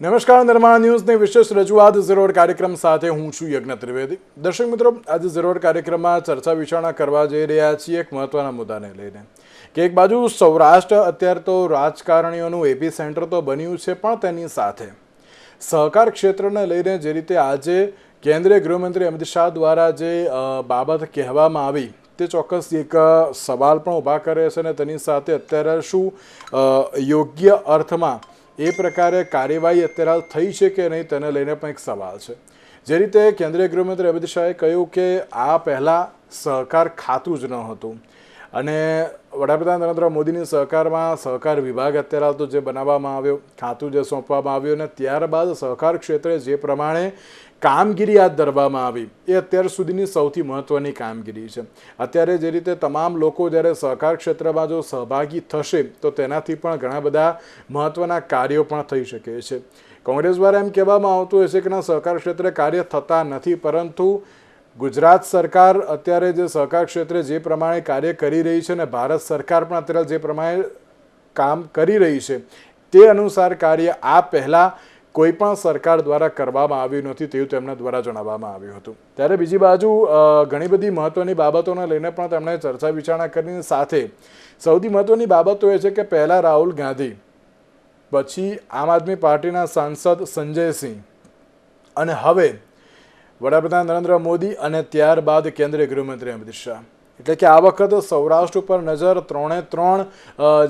નમસ્કાર, નિર્માણ ન્યૂઝની વિશેષ રજૂઆત ઝીરોડ કાર્યક્રમ સાથે હું છું યજ્ઞ ત્રિવેદી. દર્શક મિત્રો, આજે ઝીરોડ કાર્યક્રમમાં ચર્ચા વિચારણા કરવા જઈ રહ્યા છીએ એક મહત્વના મુદ્દાને લઈને. કે એક બાજુ સૌરાષ્ટ્ર અત્યારે તો રાજકારણીઓનું એપી સેન્ટર તો બન્યું છે, પણ તેની સાથે સહકાર ક્ષેત્રને લઈને જે રીતે આજે કેન્દ્રીય ગૃહમંત્રી અમિત શાહ દ્વારા જે બાબત કહેવામાં આવી, તે ચોક્કસ એક સવાલ પણ ઊભા કરે છે અને તેની સાથે અત્યારે શું યોગ્ય અર્થમાં એ પ્રકારે કાર્યવાહી અત્યારે થઈ છે કે નહીં તેને લઈને પણ એક સવાલ છે. જે રીતે કેન્દ્રીય ગૃહમંત્રી અમિત શાહે કહ્યું કે આ પહેલાં સહકાર ખાતું જ ન હતું. અને વડાપ્રધાન નરેન્દ્ર મોદીની સહકારમાં સહકાર વિભાગ અત્યારે હાલ તો જે બનાવવામાં આવ્યો, ખાતું જે સોંપવામાં આવ્યું અને ત્યારબાદ સહકાર ક્ષેત્રે જે પ્રમાણે કામગીરી હાથ ધરવામાં આવી, એ અત્યાર સુધીની સૌથી મહત્ત્વની કામગીરી છે. અત્યારે જે રીતે તમામ લોકો જ્યારે સહકાર ક્ષેત્રમાં જો સહભાગી થશે, તો તેનાથી પણ ઘણા બધા મહત્ત્વના કાર્યો પણ થઈ શકે છે. કોંગ્રેસ દ્વારા એમ કહેવામાં આવતું છે કે ના, સહકાર ક્ષેત્રે કાર્ય થતા નથી, પરંતુ ગુજરાત સરકાર અત્યારે જે સહકાર ક્ષેત્રે જે પ્રમાણે કાર્ય કરી રહી છે અને ભારત સરકાર પણ અત્યારે જે પ્રમાણે કામ કરી રહી છે, તે અનુસાર કાર્ય આ પહેલાં કોઈ પણ સરકાર દ્વારા કરવામાં આવ્યું નથી તેવું તેમના દ્વારા જણાવવામાં આવ્યું હતું. ત્યારે બીજી બાજુ ઘણી બધી મહત્ત્વની બાબતોને લઈને પણ તેમણે ચર્ચા વિચારણા કરીને સાથે સૌથી મહત્ત્વની બાબતો એ છે કે પહેલાં રાહુલ ગાંધી, પછી આમ આદમી પાર્ટીના સાંસદ સંજયસિંહ અને હવે વડાપ્રધાન નરેન્દ્ર મોદી અને ત્યારબાદ કેન્દ્રીય ગૃહમંત્રી અમિત શાહ. એટલે કે આ વખત સૌરાષ્ટ્ર ઉપર નજર ત્રણે ત્રણ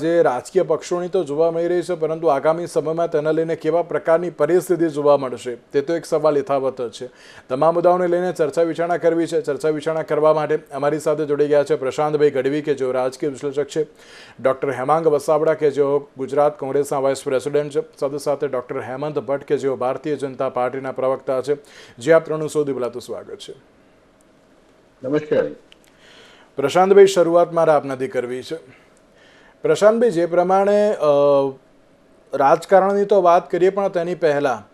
જે રાજકીય પક્ષોની તો જોવા મળી રહી છે, પરંતુ આગામી સમયમાં તેને લઈને કેવા પ્રકારની પરિસ્થિતિ જોવા મળશે, તે તો એક સવાલ યથાવત છે. તમામ મુદ્દાઓને લઈને ચર્ચા વિચારણા કરવી છે. ચર્ચા વિચારણા કરવા માટે અમારી સાથે જોડી ગયા છે પ્રશાંતભાઈ ગઢવી, કે જેઓ રાજકીય વિશ્લેષક છે, ડૉક્ટર હેમાંગ વસાવડા, કે જેઓ ગુજરાત કોંગ્રેસના વાઇસ પ્રેસિડેન્ટ છે, સાથે સાથે ડૉક્ટર હેમંત ભટ્ટ, કે જેઓ ભારતીય જનતા પાર્ટીના પ્રવક્તા છે. જે આપ ત્રણનું સૌથી પહેલાં સ્વાગત છે. નમસ્કાર. પ્રશાંતભાઈ, શરૂઆત મારે આપનાથી કરવી છે. પ્રશાંતભાઈ, જે પ્રમાણે રાજકારણની તો વાત કરીએ, પણ તેની પહેલાં,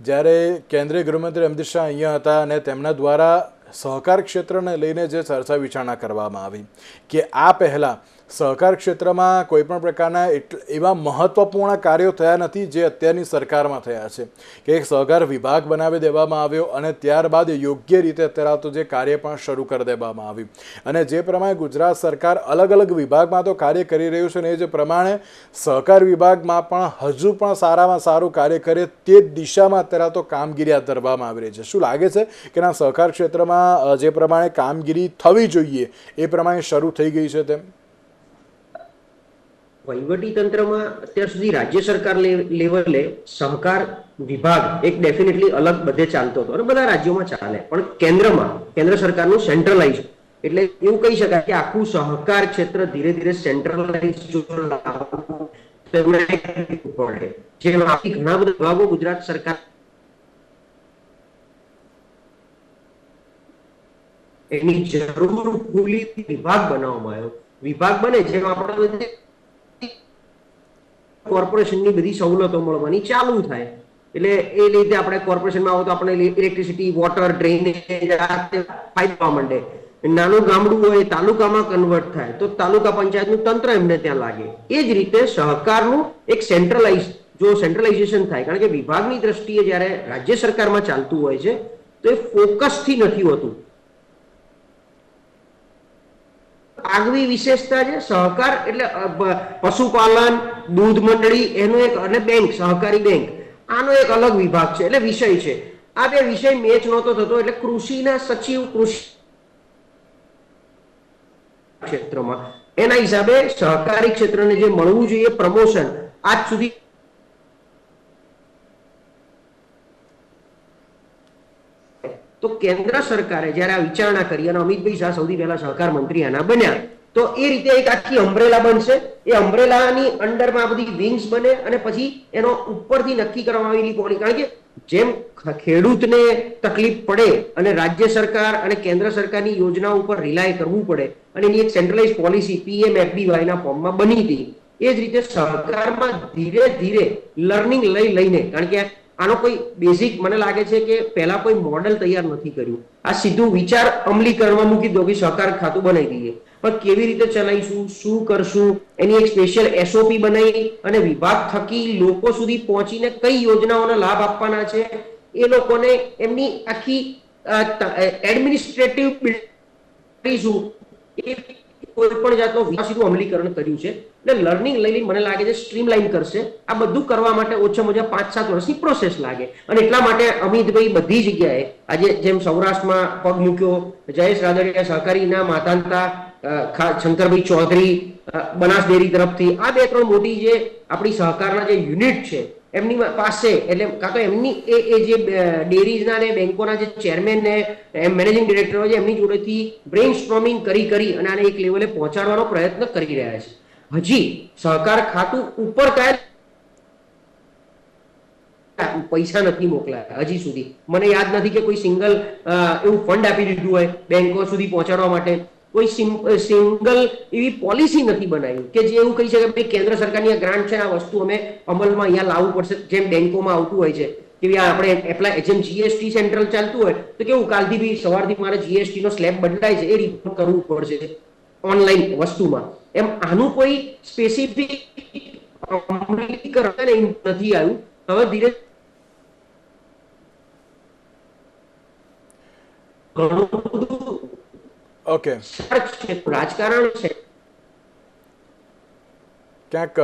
જ્યારે કેન્દ્રીય ગૃહમંત્રી અમિત શાહ અહીંયા હતા અને તેમના દ્વારા સહકાર ક્ષેત્રને લઈને જે ચર્ચા વિચારણા કરવામાં આવી, કે આ પહેલાં સહકાર ક્ષેત્રમાં કોઈ પણ પ્રકારના એવા મહત્વપૂર્ણ કાર્યો થયા નથી જે અત્યારની સરકારમાં થયા છે. કે એક સહકાર વિભાગ બનાવી દેવામાં આવ્યો અને ત્યારબાદ યોગ્ય રીતે અત્યારે તો જે કાર્ય પણ શરૂ કરી દેવામાં આવ્યું. અને જે પ્રમાણે ગુજરાત સરકાર અલગ અલગ વિભાગમાં તો કાર્ય કરી રહ્યું છે ને એ જ પ્રમાણે સહકાર વિભાગમાં પણ હજુ પણ સારામાં સારું કાર્ય કરે તે દિશામાં અત્યારે તો કામગીરી હાથ ધરવામાં આવી રહી છે. શું લાગે છે કે ના સહકાર ક્ષેત્રમાં જે પ્રમાણે કામગીરી થવી જોઈએ એ પ્રમાણે શરૂ થઈ ગઈ છે તેમ? તંત્રમાં અત્યાર સુધી રાજ્ય સરકાર લેવલે સહકાર વિભાગ એક ડેફિનેટલી અલગ બધે ચાલતો હતો અને બધા રાજ્યોમાં ચાલે. પણ કેન્દ્રમાં, કેન્દ્ર સરકારનું સેન્ટ્રલાઇઝ એટલે એવું કહી શકાય કે આખું સહકાર ક્ષેત્ર ધીરે ધીરે સેન્ટ્રલાઇઝ પડે. જેમાંથી ઘણા બધા વિભાગો ગુજરાત સરકાર એની જરૂર પૂરી વિભાગ બનાવવામાં આવ્યો. વિભાગ બને જેમાં આપણે કોર્પોરેશનની બધી સવલતો મળવાની ચાલુ થાય. એટલે એ રીતે આપણે કોર્પોરેશનમાં આવો તો આપણે ઇલેક્ટ્રિસિટી વોટર ડ્રેનેજ ફાયદા માંડે. નાનું ગામડું હોય, તાલુકામાં કન્વર્ટ થાય, તો તાલુકા પંચાયતનું તંત્ર એમને ત્યાં લાગે. એ જ રીતે સહકારનું એક સેન્ટ્રલાઇઝ જો સેન્ટ્રલાઇઝેશન થાય, કારણ કે વિભાગની દ્રષ્ટિએ જ્યારે રાજ્ય સરકારમાં ચાલતું હોય છે, તો એ ફોકસથી નથી હોતું. આગવી વિશેષતા છે, સહકાર એટલે પશુપાલન, દૂધ મંડળી, એનો એક, અને બેંક, સહકારી બેંક. આનો એક અલગ વિભાગ છે, એટલે વિષય છે. આ બે વિષય મેચ નહોતો થતો, એટલે કૃષિના સચિવ કૃષિ ક્ષેત્રમાં. એના હિસાબે સહકારી ક્ષેત્રને જે મળવું જોઈએ પ્રમોશન આજ સુધી તો કેન્દ્ર સરકારે જ્યારે આ વિચારણા કરી અને અમિતભાઈ શાહ સૌથી પહેલા સહકાર મંત્રી આના બન્યા, તો એ રીતે એક આખી અમ્બ્રેલા બનશે. એ અમ્બ્રેલાની અંડરમાં બધી વિંગ્સ બને અને પછી એનો ઉપરથી નક્કી કરવામાં આવેલી કોની કારણ કે જેમ ખેડૂતને તકલીફ પડે અને રાજ્ય સરકાર અને કેન્દ્ર સરકારની યોજના ઉપર રિલાય કરવું પડે અને એની એક સેન્ટ્રલાઇઝ પોલિસી પીએમ એફબીવાય ના ફોર્મમાં બની હતી, એ જ રીતે સહકારમાં ધીરે ધીરે લર્નિંગ લઈ લઈને, કારણ કે આનો કોઈ બેઝિક મને લાગે છે કે પહેલા કોઈ મોડેલ તૈયાર નથી કર્યું. આ સીધું વિચાર અમલીકરણમાં મૂકી દો કે સહકાર ખાતું બનાવી દઈએ. પણ કેવી રીતે ચલાવીશું, શું કરશું, એની એક સ્પેશિયલ એસઓપી બનાવી અને વિભાગ થકી લોકો સુધી પહોંચીને કઈ યોજનાઓનો લાભ આપવાના છે, એ લોકોને એમની આખી એડમિનિસ્ટ્રેટિવ એ કોઈ પણ જાતનો વિકાસીનું અમલીકરણ કર્યું છે એટલે લર્નિંગ લઈને મને લાગે છે સ્ટ્રીમલાઇન કરશે. આ બધું કરવા માટે ઓછામાં ઓછા પાંચ સાત વર્ષની પ્રોસેસ લાગે. અને એટલા માટે અમિતભાઈ બધી જગ્યાએ આજે જેમ સૌરાષ્ટ્રમાં પગ મૂક્યો, જયેશ રાદડિયા સહકારીના માતાંતા શંકરભાઈ ચૌધરી બનાસ ડેરી તરફથી, આ બે ત્રણ મોટી જે આપણી સહકારના જે યુનિટ છે એમની પાસે, એટલે કાં તો એમની એ એ જે ડેરીઝના ને બેંકોના જે ચેરમેન ને મેનેજિંગ ડિરેક્ટર છે, એમની જોડેથી બ્રેઇન સ્ટ્રોમિંગ કરી કરી અને આને એક લેવલે પહોંચાડવાનો પ્રયત્ન કરી રહ્યા છે. હજી સહકાર ખાતું ઉપર કયા પૈસા નથી મોકલાયા, હજી સુધી. મને યાદ નથી કે કોઈ સિંગલ એવું ફંડ આપી દીધું હોય બેંકો સુધી પહોંચાડવા માટે. કોઈ સિંગલ એવી પોલિસી નથી બનાવી કે જે એવું કહી શકે ભાઈ કેન્દ્ર સરકારની ગ્રાન્ટ છે, આ વસ્તુ અમે અમલમાં અહીંયા લાવવું પડશે. જેમ બેંકોમાં આવતું હોય છે, કે આપણે એપ્લાય જેમ જીએસટી સેન્ટ્રલ ચાલતું હોય, તો કેવું કાલથી બી સવારથી મારે જીએસટી નો સ્લેબ બદલાય છે, એ રિપોર્ટ કરવું પડશે ઓનલાઈન વસ્તુમાં. એમ આનું કોઈ સ્પેસિફિક નથી આવ્યું. હવે ધીરે ઘણું બધું ઓકે. રાજકારણ છે. ક્યાંક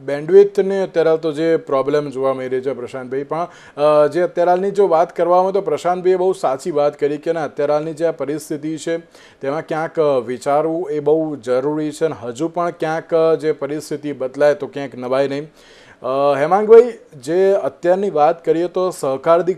બેન્ડવિથને અત્યારે તો જે પ્રોબ્લેમ જોવા મળી રહી છે પ્રશાંતભાઈ પણ જે અત્યારે હાલની જો વાત કરવામાં તો પ્રશાંતભાઈએ બહુ સાચી વાત કરી કે ના અત્યારે હાલની જે આ પરિસ્થિતિ છે તેમાં ક્યાંક વિચારવું એ બહુ જરૂરી છે અને હજુ પણ ક્યાંક જે પરિસ્થિતિ બદલાય તો ક્યાંક નવાય નહીં. હેમાંગભાઈ જે અત્યારની વાત કરીએ તો સહકારદી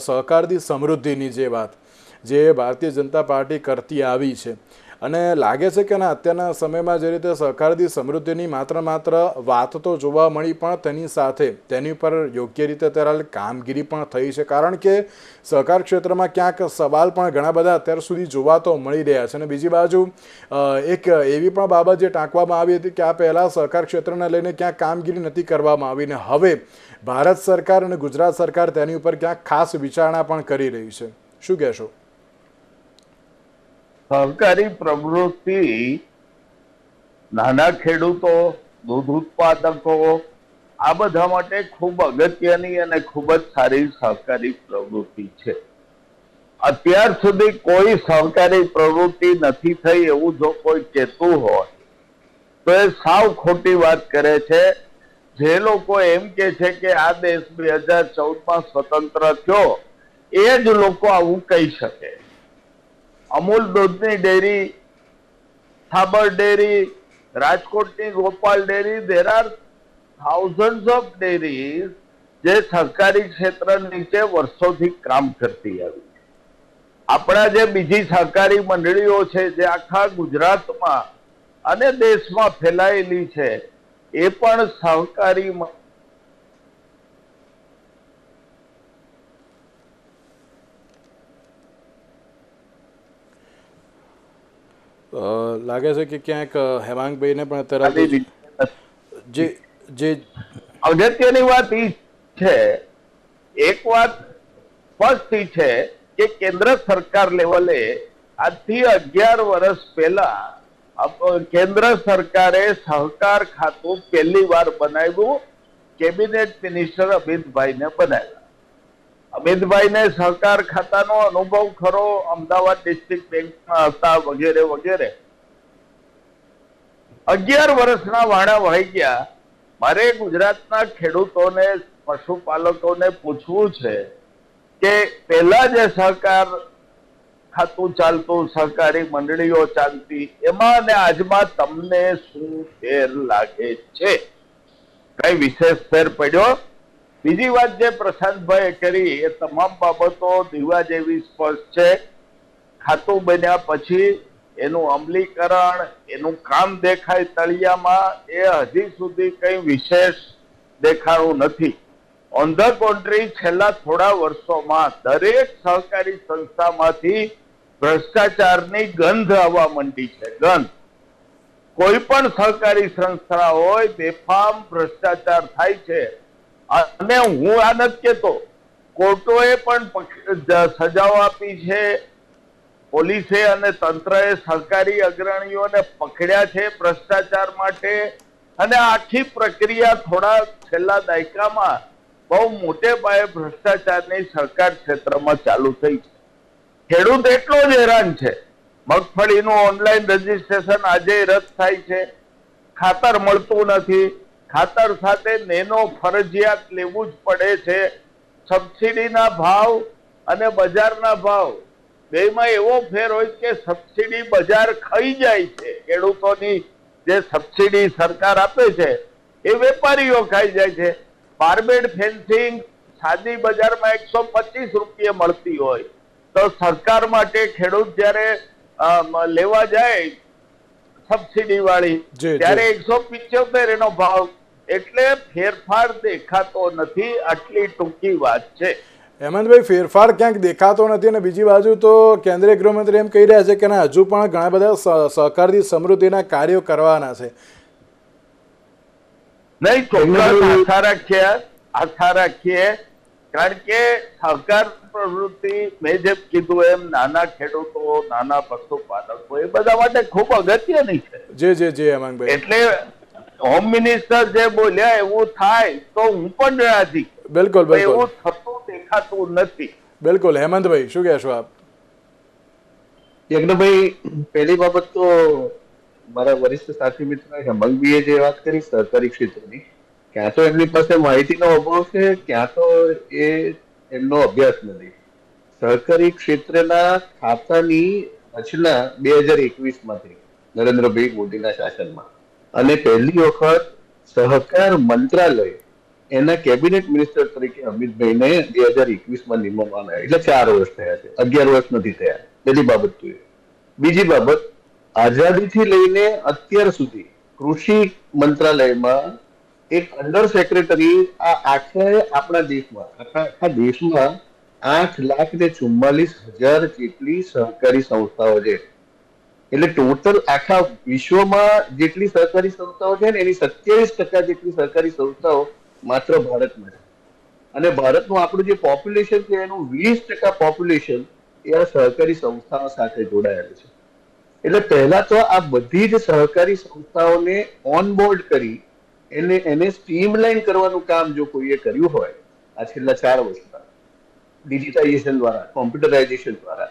સહકારદી સમૃદ્ધિની જે વાત જે ભારતીય જનતા પાર્ટી કરતી આવી છે. અને લાગે છે કે ના, અત્યારના સમયમાં જે રીતે સહકારથી સમૃદ્ધિની માત્ર માત્ર વાત તો જોવા મળી પણ તેની સાથે તેની ઉપર યોગ્ય રીતે અત્યારે કામગીરી પણ થઈ છે. કારણ કે સહકાર ક્ષેત્રમાં ક્યાંક સવાલ પણ ઘણા બધા અત્યાર સુધી જોવા તો મળી રહ્યા છે. અને બીજી બાજુ એક એવી પણ બાબત જે ટાંકવામાં આવી હતી કે આ પહેલાં સહકાર ક્ષેત્રને લઈને ક્યાંક કામગીરી નથી કરવામાં આવી ને હવે ભારત સરકાર અને ગુજરાત સરકાર તેની ઉપર ક્યાંક ખાસ વિચારણા પણ કરી રહી છે. શું કહેશો? સહકારી પ્રવૃત્તિ, નાના ખેડૂતો, દૂધ ઉત્પાદકો, આ બધા માટે ખૂબ અગત્યની અને ખૂબ જ સારી સહકારી પ્રવૃત્તિ છે. અત્યાર સુધી કોઈ સહકારી પ્રવૃત્તિ નથી થઈ એવું જો કોઈ કહેતું હોય, તો એ સાવ ખોટી વાત કરે છે. જે લોકો એમ કે છે કે આ દેશ બે હજાર ચૌદમાં સ્વતંત્ર થયો, એ જ લોકો આવું કહી શકે. અમૂલ દૂધની ડેરી, થાબર ડેરી, રાજકોટની Gopal dairy there are thousand of dairies જે સહકારી ક્ષેત્ર નીચે વર્ષોથી કામ કરતી આવી. આપણા જે બીજી સહકારી મંડળીઓ છે, જે આખા ગુજરાતમાં અને દેશમાં ફેલાયેલી છે, એ પણ સહકારી લાગે છે કે ક્યાંક હેમાંગભાઈને પણ અત્યારે જે જે અગત્યની વાત એ છે એક વાત સ્પષ્ટ ઈ છે કે કેન્દ્ર સરકાર લેવલે આજથી અગિયાર વર્ષ પહેલા કેન્દ્ર સરકારે સહકાર ખાતું પહેલી વાર બનાવ્યું કેબિનેટ મિનિસ્ટર અમિતભાઈને બનાવ્યા. અમિતભાઈને સહકાર ખાતાનો અનુભવ ખરો, અમદાવાદ ડિસ્ટ્રિક્ટ બેંકમાં હતા વગેરે વગેરે. અગિયાર વર્ષના વાણા વહી ગયા. મારે ગુજરાતના ખેડૂતોને, પશુપાલકોને પૂછવું છે કે પહેલા જે સહકાર ખાતું ચાલતું, સહકારી મંડળીઓ ચાલતી, એમાં અને આજમાં તમને શું ફેર લાગે છે? કઈ વિશેષ ફેર પડ્યો? બીજી વાત જે પ્રશાંતભાઈ કરી એ તમામ બાબતો દીવા જેવી સ્પષ્ટ છે. ખાતું બન્યા પછી એનું અમલીકરણ, એનું કામ દેખાય તળિયામાં, એ હજી સુધી કઈ વિશેષ દેખાણું નથી. ઓન ધ કોન્ટ્રી છેલ્લા થોડા વર્ષોમાં દરેક સહકારી સંસ્થામાંથી ભ્રષ્ટાચારની ગંધ આવવા માંડી છે, ગંધ. કોઈ પણ સહકારી સંસ્થા હોય, બેફામ ભ્રષ્ટાચાર થાય છે. અને હું આ નથી કેતો, કોર્ટોએ પણ સજાઓ આપી છે, પોલીસે અને તંત્રએ સરકારી અગ્રણીઓને પકડ્યા છે ભ્રષ્ટાચાર માટે, અને આખી પ્રક્રિયા થોડા છેલ્લા દાયકામાં બહુ મોટે પાયે ભ્રષ્ટાચારની સરકાર ક્ષેત્રમાં ચાલુ થઈ છે. ખેડૂત એટલો જ હેરાન છે. મગફળીનું ઓનલાઈન રજીસ્ટ્રેશન આજે રદ થાય છે. ખાતર મળતું નથી. ખાતર સાથે નેનો ફરજિયાત લેવું જ પડે છે. સબસિડીના ભાવ અને બજારના ભાવ. બેમાં એવો ફેર હોય કે સબસિડી બજાર ખાઈ જાય છે. ખેડૂતોની જે સબસિડી સરકાર આપે છે એ વેપારીઓ ખાઈ જાય છે. બારબેડ ફેન્સિંગ સાદી બજારમાં એકસો પચીસ રૂપિયે મળતી હોય. તો સરકાર માટે ખેડૂત જ્યારે લેવા જાય સબસિડી વાળી. ત્યારે એકસો પિચોતેર એનો ભાવ એટલે ફેરફાર દેખાતો નથી આટલી ટૂંકી વાત છે. હેમંતભાઈ ફેરફાર ક્યાંક દેખાતો નથી અને બીજી બાજુ તો કેન્દ્રીય ગૃહમંત્રી એમ કહી રહ્યા છે કે ના હજુ પણ ઘણા બધા સહકારથી સમૃદ્ધિના કાર્યો કરવાના છે. નહીં ચોક્કસ આશા રાખીએ આશા રાખીએ કારણ કે સહકાર પ્રવૃત્તિ મેં જેમ કીધું એમ નાના ખેડૂતો નાના પશુપાલકો એ બધા માટે ખૂબ અગત્યની છે. જે જે જે હેમંતભાઈ. એટલે હોમ મિનિસ્ટર જે બોલ્યા એવું થાય તો હું પણ રાજી. બિલકુલ બિલકુલ. એવું થતું દેખાતું નથી. બિલકુલ. હેમંતભાઈ શું કહેશો આપ? યજ્ઞભાઈ પહેલી બાબત તો મારા વરિષ્ઠ સાથી મિત્ર હેમંતભાઈએ જે વાત કરી સહકારી ક્ષેત્રની ક્યાં તો એમની પાસે માહિતીનો અભાવ છે ક્યાં તો એ એમનો અભ્યાસ નથી. સહકારી ક્ષેત્રના ખાતાની રચના બે હજાર એકવીસમાં થઈ નરેન્દ્રભાઈ મોદીના શાસનમાં. અને પહેલી વખત સહકાર મંત્રાલય એના કેબિનેટ મિનિસ્ટર તરીકે અમિતભાઈને બે હજાર એકવીસમાં નિમવામાં આવ્યા એટલે ચાર વર્ષ થયા છે. અગિયાર વર્ષ નથી થયા. પહેલી બાબત જોઈએ બીજી બાબત, આઝાદીથી લઈને અત્યાર સુધી કૃષિ મંત્રાલયમાં એક અંડર સેક્રેટરી આ આખરે આપણા દેશમાં આખા દેશમાં આઠ લાખ ને ચુમ્માલીસ હજાર જેટલી સહકારી સંસ્થાઓ છે. એટલે ટોટલ આખા વિશ્વમાં જેટલી સહકારી સંસ્થાઓ છે ને એની સત્યાવીસ ટકા જેટલી સહકારી સંસ્થાઓ માત્ર ભારતમાં છે. અને ભારતનું આપણું જે પોપ્યુલેશન છે એનું વીસ ટકા પોપ્યુલેશન એ આ સહકારી સંસ્થાઓ સાથે જોડાયેલું છે. એટલે પહેલા તો આ બધી જ સહકારી સંસ્થાઓને ઓનબોર્ડ કરી એને એને સ્ટ્રીમલાઈન કરવાનું કામ જો કોઈએ કર્યું હોય, આ છેલ્લા ચાર વર્ષમાં ડિજિટાઇઝેશન દ્વારા કોમ્પ્યુટરાઇઝેશન દ્વારા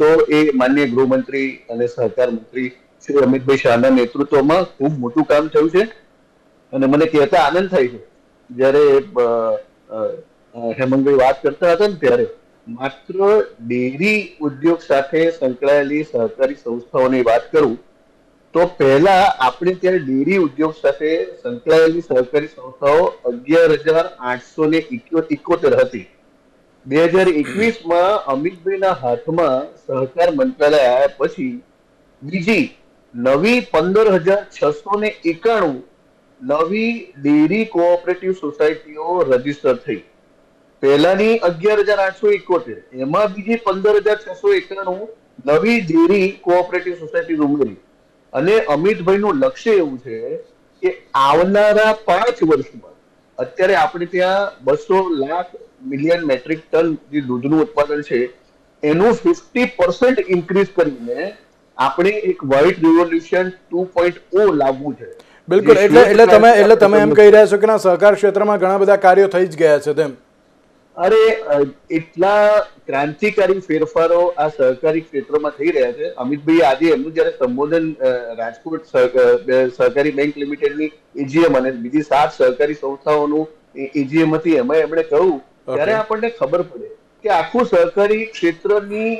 તો એ માન્ય ગૃહમંત્રી અને સહકાર મંત્રી શ્રી અમિતભાઈ શાહના નેતૃત્વમાં ખૂબ મોટું કામ થયું છે. અને મને કહેતા આનંદ થાય છે. જ્યારે હેમંતભાઈ વાત કરતા હતા ને ત્યારે માત્ર ડેરી ઉદ્યોગ સાથે સંકળાયેલી સહકારી સંસ્થાઓની વાત કરું, તો પહેલા આપણે ત્યાં ડેરી ઉદ્યોગ સાથે સંકળાયેલી સહકારી સંસ્થાઓ અગિયાર હજાર આઠસો ને ઇકોતેર હતી. બે હજાર એકવીસમાં અમિતભાઈના હાથમાં સહકાર મંત્રાલય આવ્યા પછી બીજી નવી પંદર હજાર છસો ને એકાણું નવી ડેરી કોઓપરેટિવ સોસાયટીઓ રજિસ્ટર થઈ. પહેલાની અગિયાર હજાર આઠસો એકોતેર, એમાં બીજી પંદર હજાર છસો એકાણું નવી ડેરી કોઓપરેટિવ સોસાયટી ઉમેરી. અને અમિતભાઈનું લક્ષ્ય એવું છે કે આવનારા પાંચ વર્ષમાં, અત્યારે આપણે ત્યાં બસો લાખ મિલિયન મેટ્રિક ટન જે દૂધનું ઉત્પાદન છે એનું ફિફ્ટી પર્સન્ટ ઇન્ક્રીઝ કરીને આપણે એક white revolution two point O લાવવું છે. બિલકુલ એટલે એટલે તમે એટલે તમે એમ કહી રહ્યા છો કે ના સહકાર ક્ષેત્રમાં ઘણા બધા કાર્યો થઈ જ ગયા છે તેમ. અરે એટલા ક્રાંતિકારી ફેરફારો આ સહકારી ક્ષેત્રમાં થઈ રહ્યા છે. અમિતભાઈ આજે એમનું જયારે સંબોધન રાજકોટ સહકારી બેંક લિમિટેડની એજીએમ અને બીજી સાત સહકારી સંસ્થાઓનું એજીએમ હતી એમાં એમણે કહ્યું ત્યારે આપણને ખબર પડે કે આખું સહકારી ક્ષેત્રની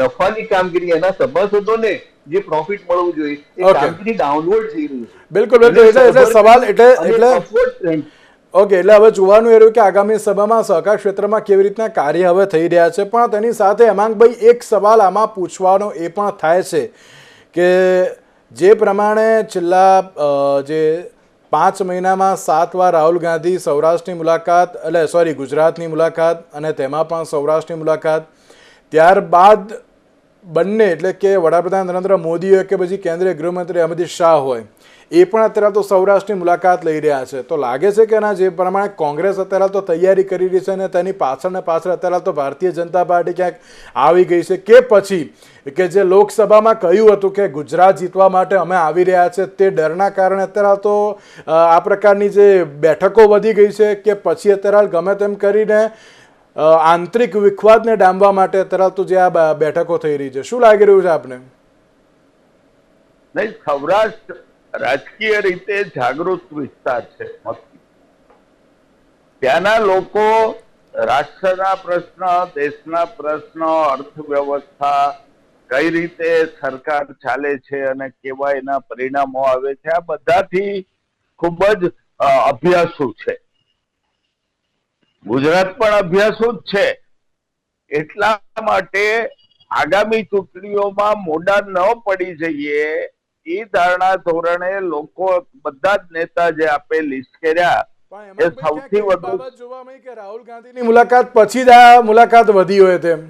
નફાની કામગીરી એના સભાસદોને જે પ્રોફિટ મળવું જોઈએ એ કામગીરી ડાઉનવર્ડ થઈ રહી છે. બિલકુલ એટલે સવાલ એટલે એટલે ઓકે એટલે હવે જોવાનું એ રહ્યું કે આગામી સભામાં સહકાર ક્ષેત્રમાં કેવી રીતના કાર્ય હવે થઈ રહ્યા છે. પણ તેની સાથે હેમાંગભાઈ એક સવાલ આમાં પૂછવાનો એ પણ થાય છે કે જે પ્રમાણે છેલ્લા જે પાંચ મહિનામાં સાત વાર રાહુલ ગાંધી સૌરાષ્ટ્રની મુલાકાત એટલે સોરી ગુજરાતની મુલાકાત અને તેમાં પણ સૌરાષ્ટ્રની મુલાકાત. ત્યારબાદ બંને, એટલે કે વડાપ્રધાન નરેન્દ્ર મોદી હોય કે પછી કેન્દ્રીય ગૃહમંત્રી અમિત શાહ હોય, એ પણ અત્યારે તો સૌરાષ્ટ્રની મુલાકાત લઈ રહ્યા છે. તો લાગે છે કે એના જે પ્રમાણે કોંગ્રેસ અત્યારે તો તૈયારી કરી રહી છે અને તેની પાછળ ને પાછળ અત્યારે તો ભારતીય જનતા પાર્ટી ક્યાંક આવી ગઈ છે કે પછી કે જે લોકસભામાં કહ્યું હતું કે ગુજરાત જીતવા માટે અમે આવી રહ્યા છે તે ડરના કારણે અત્યારે તો આ પ્રકારની જે બેઠકો વધી ગઈ છે કે પછી અત્યારે ગમે તેમ કરીને આંતરિક વિખવાદને ડામવા માટે અત્યારે જે આ બેઠકો થઈ રહી છે. શું લાગી રહ્યું છે આપને? નહીં, સૌરાષ્ટ્ર રાજકીય રીતે જાગૃત વિસ્તાર છે ત્યાંના લોકો રાષ્ટ્રના પ્રશ્ન, દેશના પ્રશ્ન, અર્થવ્યવસ્થા કઈ રીતે સરકાર ચાલે છે અને કેવા એના પરિણામો આવે છે, આ બધાથી ખૂબ જ અભ્યાસુ છે. ગુજરાત પણ અભ્યાસુ જ છે. એટલા માટે આગામી ચૂંટણીઓમાં મોડા ન પડી જઈએ એ ધારણા ધોરણે લોકો બધા જ નેતા જે આપે લિસ્ટ કર્યા એ સૌથી વધુ- જોવા મળી કે રાહુલ ગાંધીની મુલાકાત પછી જ આ મુલાકાત વધી હોય તેમ.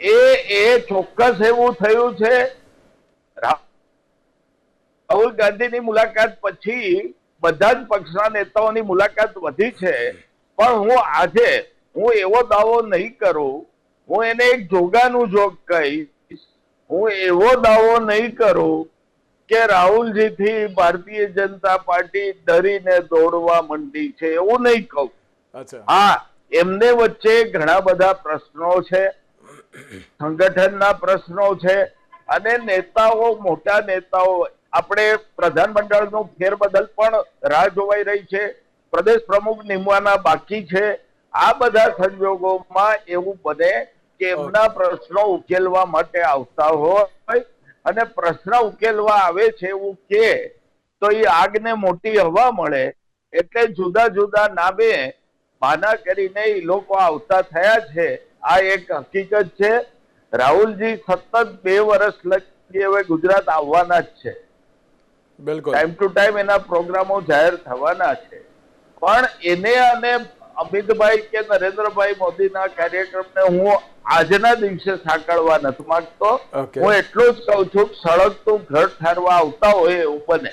એ એ ચોક્કસ એવું થયું છે. રાહુલ ગાંધીની મુલાકાત પછી બધા જ પક્ષના નેતાઓની મુલાકાત વધી છે. પણ હું આજે હું એવો દાવો નહીં કરું હું એને એક જોગાનું જોગ કહીશ. હું એવો દાવો નહીં કરું કે રાહુલજીથી ભારતીય જનતા પાર્ટી ડરીને દોડવા માંડી છે એવું નહીં કહું. હા એમને વચ્ચે ઘણા બધા પ્રશ્નો છે સંગઠનના પ્રશ્નો છે અને નેતાઓ મોટા નેતાઓ આપણે પ્રધાનમંડળનું ફેરબદલ પણ રાહ જોવાઈ રહી છે. પ્રદેશ પ્રમુખ નિમવાના બાકી છે. આ બધા સંજોગોમાં એવું બને કે એમના પ્રશ્નો ઉકેલવા માટે આવતા હોય અને પ્રશ્ન ઉકેલવા આવે છે એવું કે તો એ આગને મોટી હવા મળે એટલે જુદા જુદા નામે બહાના કરીને એ લોકો આવતા થયા છે. આ એક હકીકત છે. રાહુલજી સતત બે વર્ષ લગી હવે ગુજરાત આવવાના જ છે. બિલકુલ. ટાઈમ ટુ ટાઈમ એના પ્રોગ્રામો જાહેર થવાના છે. પણ એને અને અમિતભાઈ કે નરેન્દ્રભાઈ મોદીના કાર્યક્રમને હું આજના દિવસે સાંકળવા નથી માંગતો. હું એટલું જ કહું છું સળગતું ઘર ઠારવા આવતા હોય એવું બને.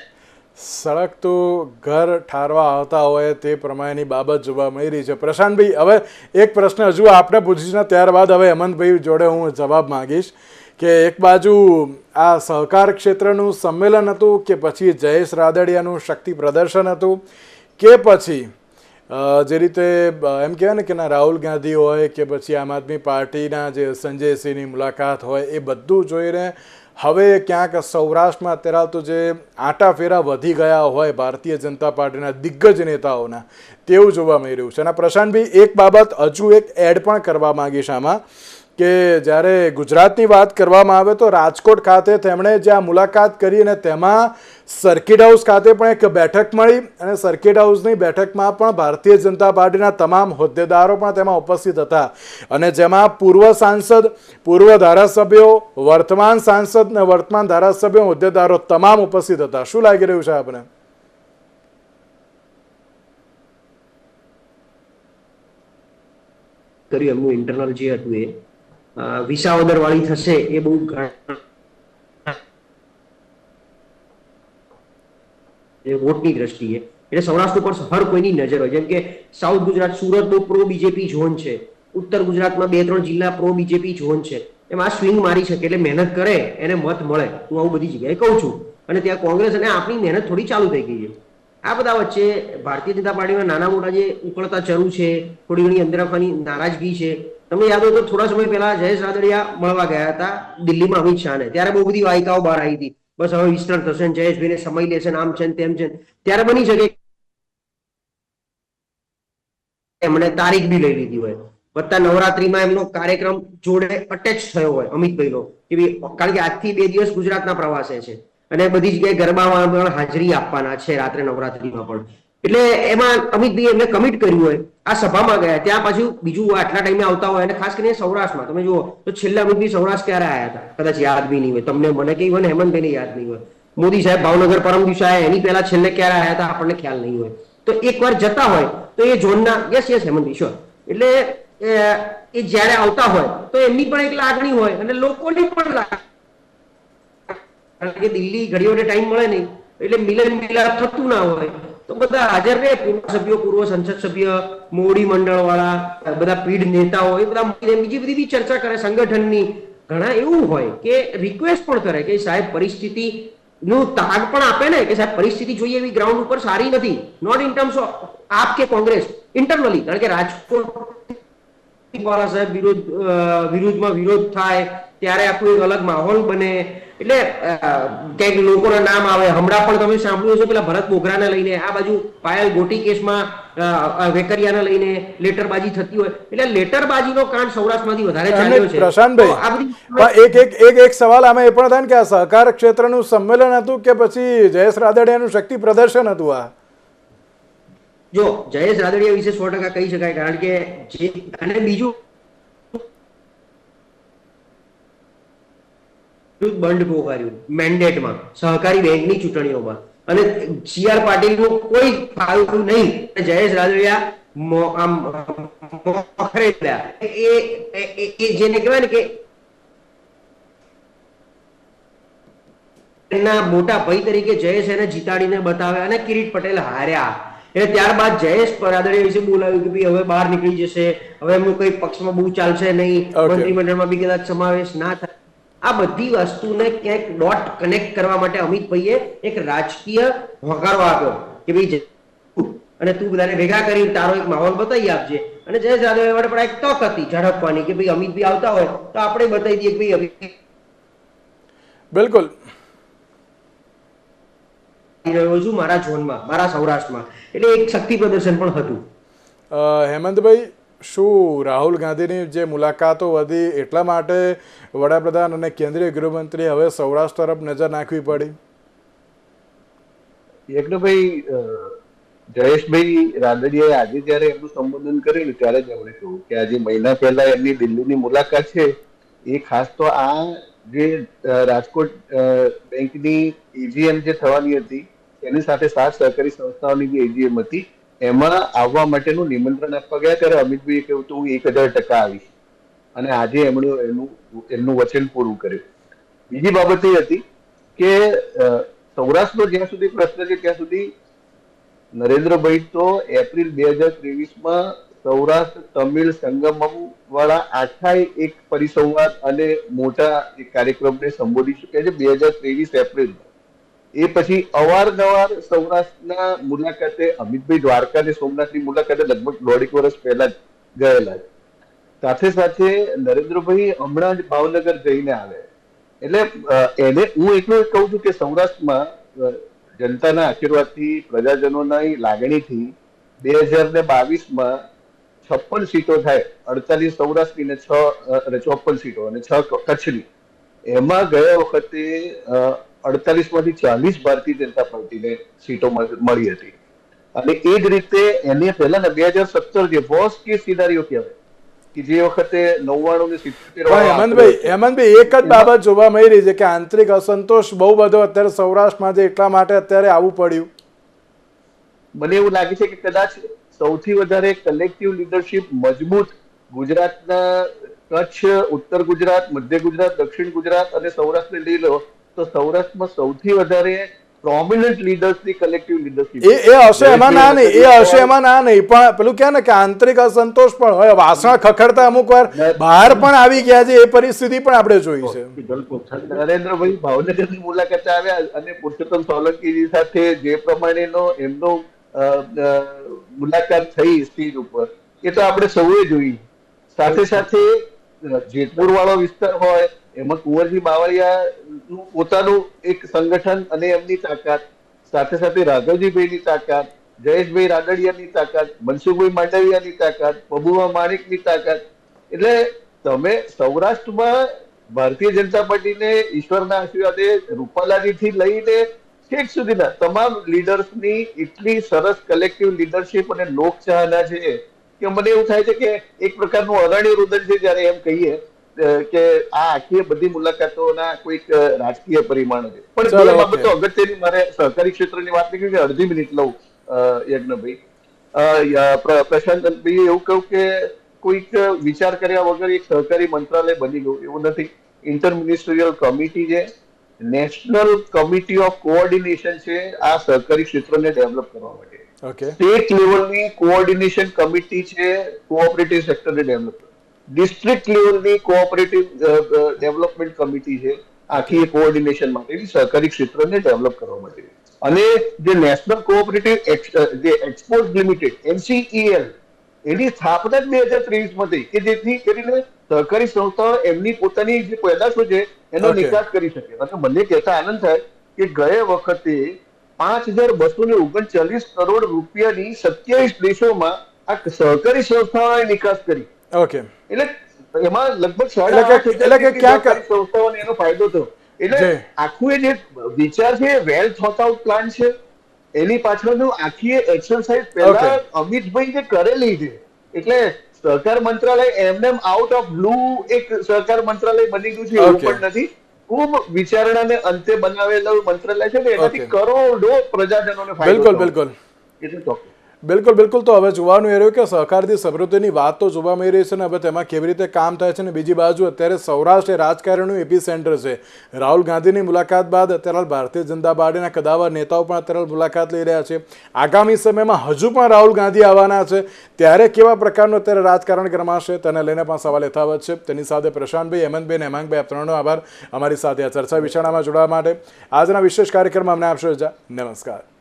સળગતું ઘર ઠારવા આવતા હોય તે પ્રમાણેની બાબત જોવા મળી રહી છે. પ્રશાંતભાઈ હવે એક પ્રશ્ન હજુ આપણે પૂછીશું ત્યારબાદ હવે હેમંતભાઈ જોડે હું જવાબ માંગીશ કે એક બાજુ આ સહકાર ક્ષેત્રનું સંમેલન હતું કે પછી જયેશ રાદડિયાનું શક્તિ પ્રદર્શન હતું? કે પછી જે રીતે એમ કહેવાય ને કે ના, રાહુલ ગાંધી હોય કે પછી આમ આદમી પાર્ટીના જે સંજય સિંહની મુલાકાત હોય, એ બધું જોઈને હવે ક્યાંક સૌરાષ્ટ્રમાં અત્યારે તો જે આટા ફેરા વધી ગયા હોય ભારતીય જનતા પાર્ટીના દિગ્ગજ નેતાઓના, તેવું જોવા મળી રહ્યું છે. અને પ્રશાંતભાઈ, એક બાબત હજુ એક એડ પણ કરવા માંગીશ આમાં. કે જ્યારે ગુજરાતની વાત કરવામાં આવે તો રાજકોટ ખાતે તેમણે જે આ મુલાકાત કરી અને તેમાં સર્કિટ હાઉસ ખાતે પણ એક બેઠક મળી અને સર્કિટ હાઉસની બેઠકમાં પણ ભારતીય જનતા પાર્ટીના તમામ હોદ્દેદારો પણ તેમાં ઉપસ્થિત હતા. અને જેમાં પૂર્વ સાંસદ, પૂર્વ ધારાસભ્યો, વર્તમાન સાંસદ અને વર્તમાન ધારાસભ્યો હોદ્દેદારો તમામ ઉપસ્થિત હતા. શું લાગી રહ્યું છે આપને? કરી એમનું ઇન્ટરનલ જે હતું એ. વિસાવદર વાળી થશે એ બહુ વોટની દ્રષ્ટિએ. એટલે સૌરાષ્ટ્ર ઉપર હર કોઈની નજર હોય. જેમ કે south Gujarat Surat pro BJP zone છે. ઉત્તર ગુજરાતમાં બે ત્રણ જિલ્લા પ્રો બીજેપી ઝોન છે. એમાં આ સ્વિંગ મારી શકે એટલે મહેનત કરે, એને મત મળે. હું આવું બધી જગ્યાએ કહું છું. અને ત્યાં કોંગ્રેસ અને આપણી મહેનત થોડી ચાલુ થઈ ગઈ છે. આ બધા વચ્ચે ભારતીય જનતા પાર્ટીમાં નાના મોટા જે ઉકળતા ચરુ છે, થોડી ઘણી અંદર નારાજગી છે તમને યાદ હોય તો થોડા સમય પહેલા જયેશ રાદડિયા મળવા ગયા હતા દિલ્હીમાં અમિત શાહને. ત્યારે બહુ બધી વાયકાઓ બહાર આવી હતી. બસ હવે વિસ્તરણ થશે ને સમય લેશે ને આમ છે ને તેમ છે ત્યારે બની શકે એમણે તારીખ બી લઈ લીધી હોય. વત્તા નવરાત્રીમાં એમનો કાર્યક્રમ જોડે અટેચ થયો હોય અમિતભાઈનો કે કારણ કે આજથી બે દિવસ ગુજરાતના પ્રવાસે છે. અને બધી જગ્યાએ ગરબામાં પણ હાજરી આપવાના છે રાત્રે નવરાત્રીમાં પણ. એટલે એમાં અમિતભાઈ એમને કમિટ કર્યું હોય. આ સભામાં ગયા, ત્યાં પાછું બીજું આટલા ટાઈમે આવતા હોય. અને ખાસ કરીને સૌરાષ્ટ્રમાં, તમે જુઓ, તો છેલ્લા અમિતભાઈ સૌરાષ્ટ્ર ક્યારે આવ્યા હતા? કદાચ યાદ બી નહીં હોય. તમને મને કઈ હોય ને હેમંતભાઈને યાદ નહીં હોય. મોદી સાહેબ ભાવનગર પરમ દિવસે આવ્યા એની પહેલા છેલ્લે ક્યારે આવ્યા હતા આપણને ખ્યાલ નહીં હોય. તો એકવાર જતા હોય, તો એ ઝોનના યસ યસ હેમંતભાઈ શ્યોર એટલે, એ જ્યારે આવતા હોય, તો એમની પણ એક લાગણી હોય અને લોકોની પણ કારણ કે દિલ્હી ઘડીઓને ટાઈમ મળે નહીં. એટલે મિલન મિલાપ થતું ના હોય. તો બધા હાજર રહે પૂર્વ સભ્યો પૂર્વ સંસદ સભ્ય મોડી મંડળ વાળા બધા પીઢ નેતાઓ એ બધા બીજી બધી બી ચર્ચા કરે સંગઠનની. ઘણા એવું હોય કે રિક્વેસ્ટ પણ કરે કે સાહેબ પરિસ્થિતિ નું તાગ પણ આપે ને કે સાહેબ પરિસ્થિતિ જોઈએ એવી ગ્રાઉન્ડ ઉપર સારી નથી. નોટ ઇન ટર્મ્સ ઓફ આપ કે કોંગ્રેસ ઇન્ટરનલી કારણ કે રાજકોટ વાળા સાહેબ વિરોધ અ, વિરુદ્ધમાં વિરોધ થાય ત્યારે આખું એક અલગ માહોલ બને. એટલે અ, લોકોના નામ આવે. હમણાં પણ તમે સાંભળ્યું હશે પેલા ભરત બોગરાને લઈને આ બાજુ પાયલ ગોટી કેસમાં વેકરિયાને લઈને લેટરબાજી થતી હોય. એટલે લેટરબાજીનો કાંડ સૌરાષ્ટ્રમાંથી વધારે ચાલ્યો છે. પ્રશાંતભાઈ એક એક એક એક સવાલ આમાં એ પણ થાય ને કે આ સહકાર ક્ષેત્રનું સંમેલન હતું કે પછી જયેશ રાદડિયાનું શક્તિ પ્રદર્શન હતું આ? જો જયેશ રાદડિયા વિશે સો ટકા કહી શકાય કારણ કે જે અને બીજું બંધ પોકાર્યું. મેન્ડેટમાં સહકારી બેંકની ચૂંટણીઓમાં. અને સી આર પાટીલનું કોઈ ફાવ્યું નહીં. જયેશ રાદડિયા. એ એ- એ- એ જેને કહેવાય ને કે એના મોટા ભાઈ તરીકે જયેશ એને જીતાડીને બતાવ્યા અને કિરીટ પટેલ હાર્યા. એટલે ત્યારબાદ જયેશ રાદડિયા વિશે બોલાવ્યું કે ભાઈ હવે બહાર નીકળી જશે. હવે એમનું કઈ પક્ષમાં બહુ ચાલશે નહીં. મંત્રીમંડળમાં બી કદાચ સમાવેશ ના થાય. આ બધી વસ્તુને ક્યાંક ડોટ કનેક્ટ કરવા માટે અમિતભાઈએ એક રાજકીય હોકારો આપ્યો કે ભાઈ અને તું બધાને ભેગા કરી તારો એક માહોલ બતાવી આપજે. અને જયેશ રાદડિયા માટે પણ એક તક હતી ઝડપવાની કે ભાઈ અમિતભાઈ આવતા હોય તો આપણે બતાવી દઈએ કે ભાઈ બિલકુલ. રહ્યો છું મારા ઝોનમાં મારા સૌરાષ્ટ્રમાં. એટલે એક શક્તિ પ્રદર્શન પણ હતું. હેમંતભાઈ શું રાહુલ ગાંધીની જે મુલાકાતો વધી એટલા માટે વડાપ્રધાન અને કેન્દ્રીય ગૃહમંત્રી હવે સૌરાષ્ટ્ર તરફ નજર નાખવી પડી? યજ્ઞભાઈ જયેશભાઈ રાદડિયાએ આજે જયારે એમનું સંબોધન કર્યું ત્યારે જ એમણે કહ્યું કે આજે મહિના પહેલા એમની દિલ્હીની મુલાકાત છે. એ ખાસ તો આ જે રાજકોટ બેંકની એજીએમ જે થવાની હતી, એની સાથે સાત સહકારી સંસ્થાઓની જે એજીએમ હતી એમાં આવવા માટેનું નિમંત્રણ આપવા ગયા ત્યારે અમિતભાઈએ કહ્યું હતું, હું એક હજાર ટકા આવીશ. અને આજે એમણે એનું, એમનું વચન પૂરું કર્યું. બીજી બાબત એ હતી કે સૌરાષ્ટ્રનો જ્યાં સુધી પ્રશ્ન છે, ત્યાં સુધી નરેન્દ્રભાઈ તો એપ્રિલ બે હજાર ત્રેવીસમાં સૌરાષ્ટ્ર, તમિલ સંગમમ વાળા આખા એક પરિસંવાદ અને મોટા એક કાર્યક્રમને સંબોધી ચુક્યા છે, બે હજાર ત્રેવીસ એપ્રિલમાં. એ પછી અવારનવાર સૌરાષ્ટ્રના મુલાકાતે અમિતભાઈ દ્વારકા અને સોમનાથની મુલાકાતે લગભગ દોઢેક વર્ષ પહેલા જ ગયેલા સાથે સાથે નરેન્દ્રભાઈ હમણાં જ ભાવનગર જઈને આવે. એટલે એને હું એટલું જ કહું છું કે સૌરાષ્ટ્રમાં જનતાના આશીર્વાદથી, પ્રજાજનોના લાગણીથી બે હજાર ને બાવીસમાં છપ્પન સીટો થાય, અડતાલીસ સૌરાષ્ટ્રની ને છ ચોપન સીટો અને છ કચ્છની. એમાં ગયા વખતે અડતાલીસમાંથી ચાલીસ ભારતીય જનતા પાર્ટીને સીટો મળી હતી. અને એ જ રીતે એને પહેલા બે હજાર સત્તર જે વોસ કે સિનારીઓ કહેવાય કે જે વખતે નવ્વાણું ને સિત્તેર હેમંતભાઈ હેમંતભાઈ એક જ બાબત જોવા મળી રહી છે કે આંતરિક અસંતોષ બહુ બધો અત્યારે સૌરાષ્ટ્રમાં છે એટલા માટે અત્યારે આવવું પડ્યું. મને એવું લાગે છે કે કદાચ સૌથી વધારે કલેક્ટિવ લીડરશિપ મજબૂત ગુજરાતના કચ્છ ઉત્તર ગુજરાત મધ્ય ગુજરાત દક્ષિણ ગુજરાત અને સૌરાષ્ટ્રને લઈ લો તો સૌરાષ્ટ્રમાં સૌથી વધારે પ્રોમિનન્ટ લીડર્સની કલેક્ટિવ લીડરશિપ એ એ હશે એમાં ના નહીં એ હશે એમાં ના નહીં. પણ પેલું કહે ને કે આંતરિક અસંતોષ પણ હોય વાસણ ખખડતા અમુક વાર બહાર પણ આવી ગયા છે એ પરિસ્થિતિ પણ આપણે જોઈ છે. નરેન્દ્રભાઈ ભાવનગરની મુલાકાતે આવ્યા અને પુરુષોત્તમ સોલંકીજી સાથે જે પ્રમાણેનો એમનો મુલાકાત થઈ સ્ટેજ ઉપર. એ તો આપણે સૌએ જોઈ. સાથે સાથે જેતપુર વાળો વિસ્તાર હોય એમાં કુંવરજી બાવળિયાનું પોતાનું એક સંગઠન અને એમની તાકાત, સાથે સાથે રાઘવજીભાઈની તાકાત, જયેશભાઈ રાદડિયાની તાકાત, મનસુખભાઈ માંડવિયાની તાકાત પબુમા માણિકની તાકાત. એટલે તમે સૌરાષ્ટ્રમાં ભારતીય જનતા પાર્ટીને ઈશ્વરના આશીર્વાદે રૂપાલાજી થી લઈને છેક સુધીના તમામ લીડર્સની એટલી સરસ કલેક્ટિવ લીડરશિપ અને લોકચાહના છે કે મને એવું થાય છે કે એક પ્રકારનું અરણ્ય રુદન છે જ્યારે એમ કહીએ કે આ આખી બધી મુલાકાતોના કોઈક રાજકીય પરિમાણો છે. પણ બે બાબતો અગત્યની મારે સહકારી ક્ષેત્રની વાત નીકળી કે અડધી મિનિટ લઉં યજ્ઞભાઈ. ય- એવું કહ્યું કે કોઈક વિચાર કર્યા વગર એક સહકારી મંત્રાલય બની ગયું. એવું નથી. ઇન્ટર મિનિસ્ટ્રીયલ કમિટી છે. નેશનલ કમિટી ઓફ કોઓર્ડિનેશન છે. આ સહકારી ક્ષેત્રને ડેવલપ કરવા માટે. સ્ટેટ લેવલની કોઓર્ડિનેશન કમિટી છે. કોઓપરેટિવ સેક્ટરને ડેવલપ ડિસ્ટ્રિક્ટ લેવલની કોઓપરેટિવ ડેવલપમેન્ટ કમિટી છે આખી કોઓર્ડિનેશન માટેની સહકારી ક્ષેત્રને ડેવલપ કરવા માટે. અને જે નેશનલ કોઓપરેટિવ જે એક્સપોર્ટ લિમિટેડ એનસીઈએલ એની સ્થાપના જ બે હજાર ત્રેવીસમાં થઈ કે જેથી કરીને સહકારી સંસ્થાઓ એમની પોતાની જે પેદાશો છે એનો નિકાસ કરી શકે. અને મને કહેતા આનંદ થાય કે ગયા વખતે પાંચ હજાર બસો ને ઓગણચાલીસ કરોડ રૂપિયાની સત્યાવીસ દેશોમાં આ સહકારી સંસ્થાઓએ નિકાસ કરી. ઓકે એટલે એમાં લગભગ સાડા એટલે કે ક્યાં સંસ્થાઓને એનો ફાયદો થયો. એટલે આખું એ જે વિચાર છે વેલ થોટ આઉટ પ્લાન છે. એની પાછળનું આખી એક્સરસાઇઝ પહેલા અમિતભાઈ જે કરેલી છે એટલે સહકાર મંત્રાલય એમને આઉટ ઓફ બ્લુ એક સહકાર મંત્રાલય બની ગયું છે એવું પણ નથી. ખૂબ વિચારણાને અંતે બનાવેલું મંત્રાલય છે ને એનાથી. કરોડો પ્રજાજનોને ફાયદો બિલકુલ બિલકુલ. એટલે ચોક્કસ. બિલકુલ બિલકુલ. તો હવે જોવાનું એ રહ્યું કે સહકારથી સમૃદ્ધિની વાત તો જોવા મળી રહી છે ને, હવે તેમાં કેવી રીતે કામ થાય છે ને, બીજી બાજુ અત્યારે સૌરાષ્ટ્ર રાજકારણનું એપી સેન્ટર છે. રાહુલ ગાંધીની મુલાકાત બાદ અત્યારે ભારતીય જનતા પાર્ટીના કદાવર નેતાઓ પણ અત્યારે મુલાકાત લઈ રહ્યા છે. આગામી સમયમાં હજુ પણ રાહુલ ગાંધી આવવાના છે. ત્યારે કેવા પ્રકારનું અત્યારે રાજકારણ ગરમાશે તેને લઈને પણ સવાલ યથાવત છે. તેની સાથે પ્રશાંતભાઈ, હેમંતભાઈ અને હેમાંગભાઈ, આપ આભાર. અમારી સાથે આ ચર્ચા વિચારણામાં જોડાવા માટે આજના વિશેષ કાર્યક્રમમાં અમને આપશો રજા. નમસ્કાર.